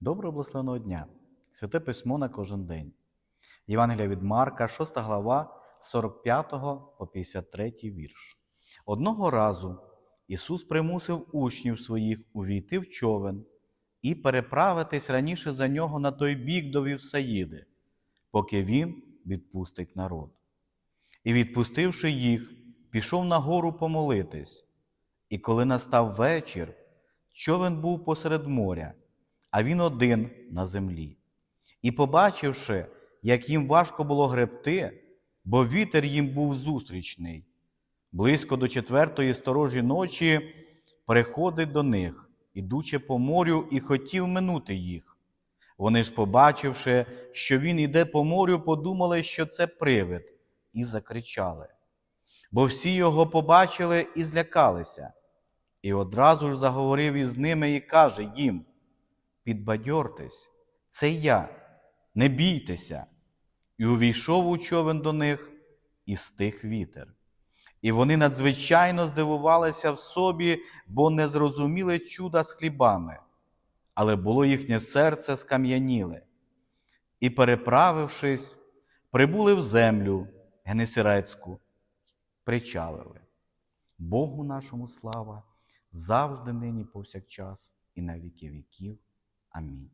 Доброго благословеного дня! Святе письмо на кожен день. Євангелія від Марка, 6 глава, 45 по 53 вірш. Одного разу Ісус примусив учнів своїх увійти в човен і переправитись раніше за нього на той бік до Вівсаїди, поки Він відпустить народ. І, відпустивши їх, пішов на гору помолитись. І коли настав вечір, човен був посеред моря, а він один на землі. І, побачивши, як їм важко було гребти, бо вітер їм був зустрічний, близько до четвертої сторожі ночі приходить до них, ідучи по морю, і хотів минути їх. Вони ж, побачивши, що він іде по морю, подумали, що це привид, і закричали. Бо всі його побачили і злякалися. І одразу ж заговорив із ними і каже їм: Підбадьортесь, це я, не бійтеся. І увійшов у човен до них і стих вітер. І вони надзвичайно здивувалися в собі, бо не зрозуміли чуда з хлібами, але було їхнє серце скам'яніле. І, переправившись, прибули в землю Генесирецьку, причалили. Богу нашому слава, завжди нині повсякчас і на віки віків. Amém.